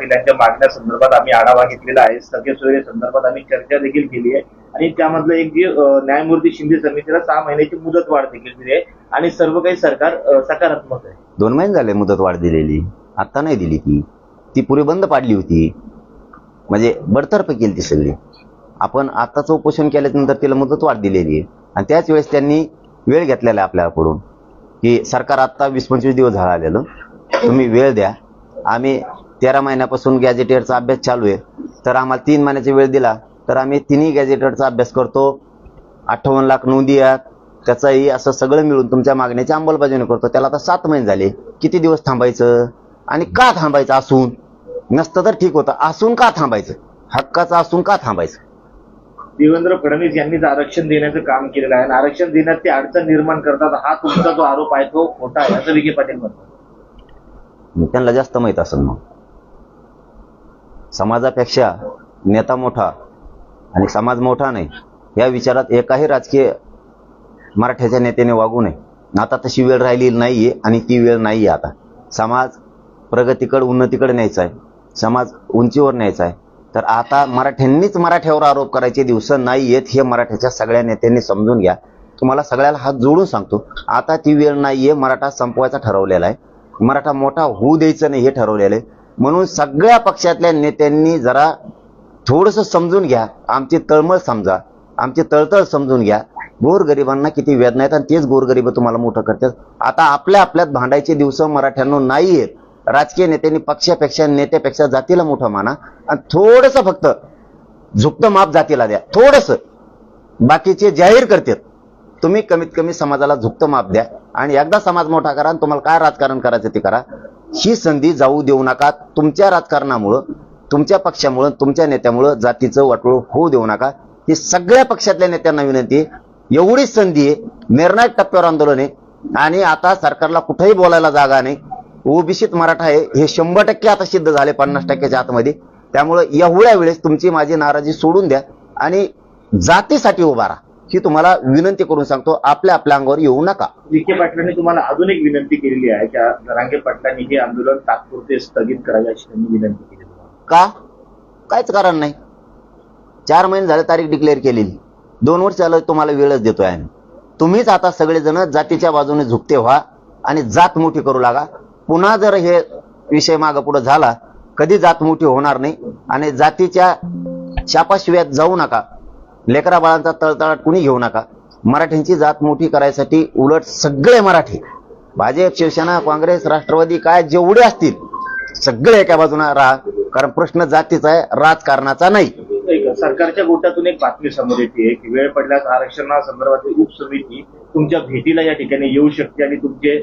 पाटील यांच्या मागण्या संदर्भात आम्ही आढावा घेतलेला आहे. सगळे सोयरे संदर्भात आम्ही चर्चा देखील केली आहे. आणि त्यामधलं एक जे न्यायमूर्ती शिंदे समितीला सहा महिन्याची मुदत वाढ देखील दिली आहे. आणि सर्व काही सरकार सकारात्मक आहे. दोन महिने झाले मुदत वाढ दिलेली. आत्ता नाही दिली ती. ती पुरी बंद पाडली होती. म्हणजे बडतर्फ केली ती सगळी. आपण आत्ताचं उपोषण केल्यानंतर तिला मुदत वाढ दिलेली आहे. आणि त्याच वेळेस त्यांनी वेळ घेतलेला आहे आपल्याकडून. की सरकार आत्ता वीस पंचवीस दिवस झाला आलेलं तुम्ही वेळ द्या. आम्ही तेरा महिन्यापासून गॅजेटेडचा अभ्यास चालू आहे. तर आम्हाला तीन महिन्याचा वेळ दिला तर आम्ही तिन्ही गॅजेटेडचा अभ्यास करतो. अठ्ठावन्न लाख नोंदी आहेत. त्याचाही असं सगळं मिळून तुमच्या मागण्याची अंमलबजावणी करतो. त्याला आता सात महिने झाले. किती दिवस थांबायचं? आणि का थांबायचं असून? नसतं तर ठीक होतं. असून का थांबायचं? हक्काचं असून का थांबायचं? देवेंद्र फडणवीस यांनीच आरक्षण देण्याचं काम केलेलं आहे. आणि आरक्षण देण्यात ते अडचण निर्माण करतात. हा तुमचा जो आरोप आहे तो खोटा आहे असं विखे पाटील म्हणतात. त्यांना जास्त माहीत असेल मग. समाजापेक्षा नेता मोठा आणि समाज मोठा नाही या विचारात एकाही राजकीय मराठ्याच्या नेत्याने वागू नये. आता तशी वेळ राहिलेली आहे आणि ती वेळ नाही आहे आता. समाज प्रगतीकडे उन्नतीकडे न्यायचा आहे. समाज उंचीवर न्यायचा आहे. तर आता मराठ्यांनीच मराठ्यावर आरोप करायचे दिवस नाही आहेत हे मराठ्याच्या सगळ्या नेत्यांनी समजून घ्या. तुम्हाला सगळ्याला हात जोडून सांगतो आता ती वेळ नाहीये मराठा संपवायचा ठरवलेला आहे. मराठा मोठा होऊ द्यायचं नाही हे ठरवलेलं आहे. म्हणून सगळ्या पक्षातल्या नेत्यांनी जरा थोडंसं समजून घ्या. आमची तळमळ समजा. आमची तळतळ समजून घ्या. गोरगरिबांना किती वेदना आहेत आणि तेच गोरगरीब तुम्हाला मोठं करतात. आता आपल्या आपल्यात भांडायचे दिवस मराठ्यांना नाही आहेत राजकीय नेत्यांनी पक्षापेक्षा नेत्यापेक्षा जातीला मोठं माना. आणि थोडंसं फक्त झुकतं माप जातीला द्या. थोडंसं. बाकीचे जाहीर करतात. तुम्ही कमीत कमी समाजाला झुकतं माप द्या. आणि एकदा समाज मोठा करा आणि तुम्हाला काय राजकारण करायचं ते करा. ही संधी जाऊ देऊ नका. तुमच्या राजकारणामुळं तुमच्या पक्षामुळं तुमच्या नेत्यामुळं जातीचं वाटोळ होऊ देऊ नका. ही सगळ्या पक्षातल्या नेत्यांना विनंती आहे. एवढीच संधी आहे. निर्णायक टप्प्यावर आंदोलन आहे. आणि आता सरकारला कुठेही बोलायला जागा नाही. ओबीसीत मराठा आहे. हे शंभर टक्के आता सिद्ध झाले पन्नास टक्क्याच्या आतमध्ये. त्यामुळं एवढ्या वेळेस तुमची माझी नाराजी सोडून द्या. आणि जातीसाठी उभा राहा. ही तुम्हाला विनंती करून सांगतो आपल्या आपल्या अंगावर येऊ नका. विखे पाटलांनी तुम्हाला अजून एक विनंती केलेली आहे त्या जरांगे पाटलांनी हे आंदोलन तात्पुरते स्थगित करावे अशी त्यांनी विनंती केली. का? काहीच कारण नाही. चार महिने झाले तारीख डिक्लेअर केलेली. दोन वर्ष झालं तुम्हाला वेळच देतोय आम्ही. तुम्हीच आता सगळेजण जातीच्या बाजूने झुकते व्हा आणि जात मोठी करू लागा. पुन्हा जर हे विषय मागं पुढे झाला कधी जात मोठी होणार नाही आणि जातीच्या शापाशिव्यात जाऊ नका. लेकरा बाळांचा तळतळाट कुणी घेऊ नका. मराठ्यांची जात मोठी करायसाठी उलट सगळे मराठी. भाजप शिवसेना काँग्रेस राष्ट्रवादी काय जेवढे असतील सगळे एका बाजूला राहा. कारण प्रश्न जातीचा आहे राजकारणाचा नाही. सरकारच्या गोटातून एक बातमी समोर येते की वेळ पडल्यास आरक्षणासंदर्भातली उपसमिती तुमच्या भेटीला या ठिकाणी येऊ शकते आणि तुमचे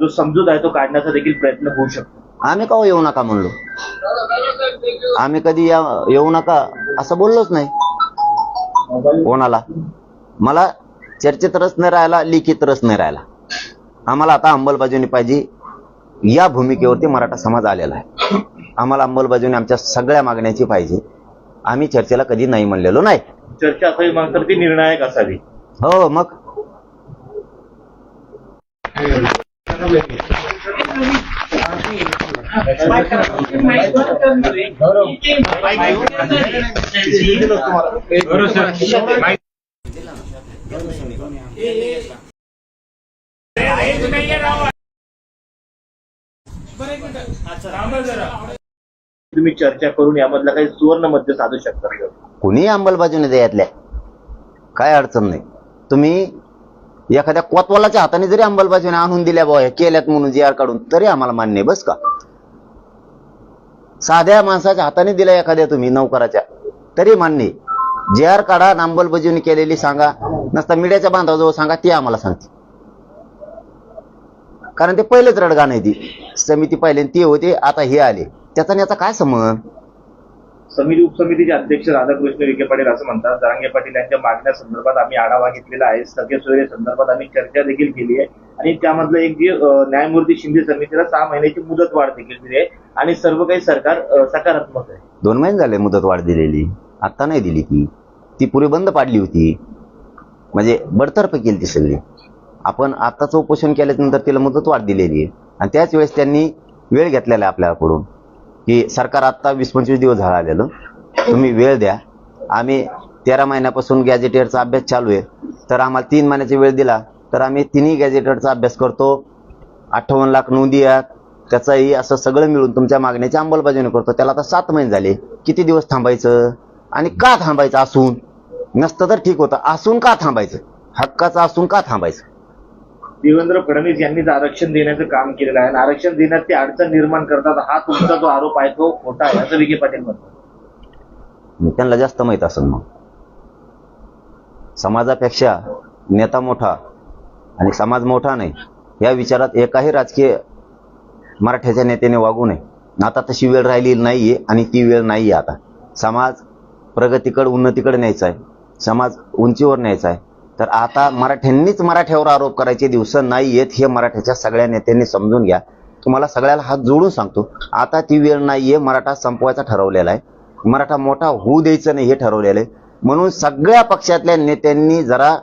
जो समजूत आहे तो काढण्याचा देखील प्रयत्न होऊ शकतो. आम्ही का येऊ नका म्हणलो? आम्ही कधी या येऊ नका असं बोललोच नाही. कोणाला? मला चर्चेत रस नाही राहिला लिखित रस नाही राहिला. आम्हाला आता अंमलबजावणी पाहिजे. या भूमिकेवरती मराठा समाज आलेला आहे. आम्हाला अंमलबजावणी आमच्या सगळ्या मागण्याची पाहिजे. आम्ही चर्चेला कधी नाही म्हणलेलो नाही. चर्चा असावी मग तर ती निर्णायक असावी. हो मग? तुम्ही चर्चा करून यामधला काही सुवर्ण मध्य साधू शकता का? कुणी अंमलबजावणी द्यायतल्या काय अडचण नाही. तुम्ही एखाद्या कोतवालाच्या हाताने जरी अंमलबजावणी आणून दिल्या बुवा हे केल्यात म्हणून जी आर काढून तरी आम्हाला मान्य आहे बस का? साध्या माणसाच्या हाताने दिल्या एखाद्या तुम्ही नौकराच्या. तरी मान्य जे आर काढा अंमलबजावणी केलेली सांगा नसता मीडियाच्या बांधाजवळ सांगा ती आम्हाला सांगते. कारण ते पहिलेच रडगा नाही ती. समिती पहिले ती होते आता हे आले. त्याचा याचा काय संबंध? समिती उपसमितीचे अध्यक्ष राधाकृष्ण विखे पाटील असं म्हणतात. जरांगे पाटील यांच्या मागण्या संदर्भात आम्ही आढावा घेतलेला आहे. सगळे सोयरे संदर्भात आम्ही चर्चा देखील केली आहे. आणि त्यामधलं एक जी न्यायमूर्ती शिंदे समितीला सहा महिन्याची मुदत वाढ देखील दिली आहे. आणि सर्व काही सरकार सकारात्मक आहे. दोन महिने झाले मुदत वाढ दिलेली. आता नाही दिली ती. ती पुरी बंद पाडली होती. म्हणजे बडतर्फ केली ती सगळी. आपण आताच उपोषण केल्यानंतर तिला मुदत वाढ दिलेली आहे. आणि त्याच वेळेस त्यांनी वेळ घेतलेला आहे आपल्याकडून. की सरकार आत्ता वीस पंचवीस दिवस झाला आलेलं तुम्ही वेळ द्या. आम्ही तेरा महिन्यापासून गॅजेटेडचा अभ्यास चालू आहे. तर आम्हाला तीन महिन्याचा वेळ दिला. तर आम्ही तिन्ही गॅजेटेडचा अभ्यास करतो. अठ्ठावन्न लाख नोंदी आहेत. त्याचाही असं सगळं मिळून तुमच्या मागण्याची अंमलबजावणी करतो. त्याला आता सात महिने झाले. किती दिवस थांबायचं? आणि का थांबायचं असून? नसतं तर ठीक होतं. असून का थांबायचं? हक्काचं असून का थांबायचं? देवेंद्र फडणवीस यांनीच आरक्षण देण्याचं काम केलेलं आहे. आणि आरक्षण देण्यात ते अडचण निर्माण करतात. हा तुमचा जो आरोप आहे तो खोटा आहे असं विखे पाटील म्हणतात. मग त्यांना जास्त माहीत असेल मग. समाजापेक्षा नेता मोठा आणि समाज मोठा नाही. या विचारात एकाही राजकीय मराठ्याच्या नेत्याने वागू नये. आता तशी वेळ राहिलेली आहे आणि ती वेळ नाही आहे आता. समाज प्रगतीकडे उन्नतीकडे न्यायचा आहे. समाज उंचीवर न्यायचा आहे. तर आता मराठ्यांनीच मराठ्यावर आरोप करायचे दिवस नाही येत हे मराठ्याच्या सगळ्या नेत्यांनी समजून घ्या. तुम्हाला सगळ्याला हात जोडून सांगतो आता ती वेळ नाही आहे मराठा संपवायचा ठरवलेला आहे. मराठा मोठा होऊ द्यायचं नाही हे ठरवलेलं आहे. म्हणून सगळ्या पक्षातल्या नेत्यांनी जरा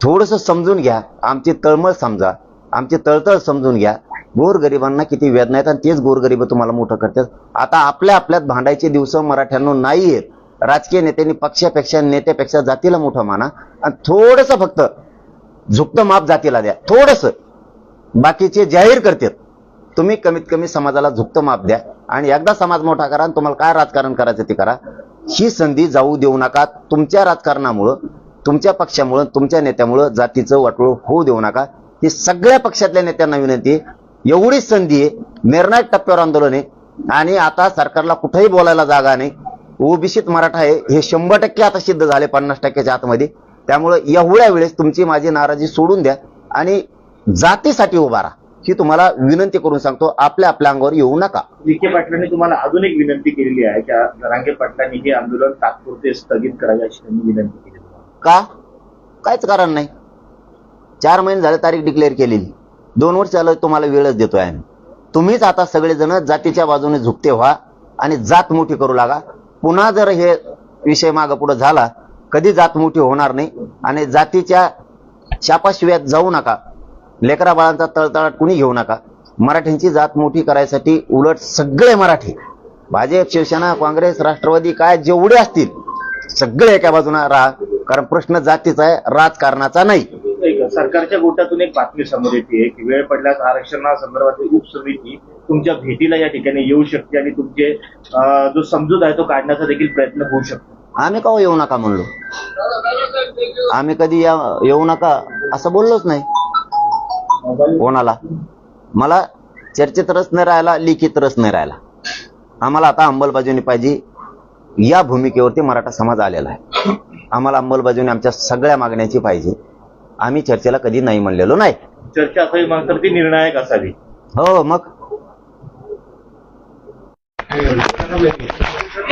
थोडंसं समजून घ्या. आमची तळमळ समजा. आमची तळतळ समजून घ्या. गोरगरिबांना किती वेदना आहेत आणि तेच गोरगरीब तुम्हाला मोठं करतात. आता आपल्या आपल्यात भांडायचे दिवस मराठ्यांना नाही आहेत राजकीय नेत्यांनी पक्षापेक्षा नेत्यापेक्षा जातीला मोठं माना. आणि थोडंसं फक्त झुकतं माप जातीला द्या. थोडंसं. बाकीचे जाहीर करतात. तुम्ही कमीत कमी समाजाला झुकतं माप द्या. आणि एकदा समाज मोठा करा आणि तुम्हाला काय राजकारण करायचं ते करा. ही संधी जाऊ देऊ नका. तुमच्या राजकारणामुळं तुमच्या पक्षामुळं तुमच्या नेत्यामुळं जातीचं वाटोळ होऊ देऊ नका. ही सगळ्या पक्षातल्या नेत्यांना विनंती आहे. एवढीच संधी आहे. निर्णायक टप्प्यावर आंदोलन आहे. आणि आता सरकारला कुठेही बोलायला जागा नाही. ओबीसीत मराठा आहे. हे शंभर टक्के आता सिद्ध झाले पन्नास टक्क्याच्या आतमध्ये. त्यामुळे एवढ्या वेळेस तुमची माझी नाराजी सोडून द्या आणि जातीसाठी उभा राहा. ही तुम्हाला विनंती करून सांगतो. आपल्या आपल्या अंगावर येऊ नका. विखे पाटलांनी तुम्हाला अजून एक विनंती केलेली आहे. की रांगे पाटलांनी हे आंदोलन तात्पुरते स्थगित करावे अशी त्यांनी विनंती केली. का? काहीच कारण नाही. चार महिने झाले तारीख डिक्लेअर केलेली. दोन वर्ष झालं तुम्हाला वेळच देतोय आम्ही. तुम्हीच आता सगळेजण जातीच्या बाजूने झुकते व्हा आणि जात मोठी करू लागा. पुन्हा जर हे विषय मागं पुढे झाला कधी जात मोठी होणार नाही आणि जातीच्या शापाशिव्यात जाऊ नका. लेकरा बाळांचा तळतळाट कुणी घेऊ नका. मराठ्यांची जात मोठी करायसाठी उलट सगळे मराठी. भाजप शिवसेना काँग्रेस राष्ट्रवादी काय जेवढे असतील सगळे एका बाजूला राहा. कारण प्रश्न जातीचा आहे राजकारणाचा नाही. सरकारच्या गोटातून एक बातमी समोर येते की वेळ पडल्यास आरक्षणासंदर्भातली उपसमिती तुमच्या भेटीला या ठिकाणी येऊ शकते आणि तुमचे जो समजूत आहे तो काढण्याचा देखील प्रयत्न होऊ शकतो. आम्ही का हो येऊ नका म्हणलो? आम्ही कधी या- येऊ नका असं बोललोच नाही. कोणाला? मला चर्चेत रस नाही राहिला लिखित रस नाही राहिला. आम्हाला आता अंमलबजावणी पाहिजे या भूमिकेवरती मराठा समाज आलेला आहे. आम्हाला अंमलबजावणी आमच्या सगळ्या मागण्याची पाहिजे. आम्ही चर्चेला कधी नाही म्हणलेलो नाही. चर्चा असावी मग तर ती निर्णायक असावी. हो मग?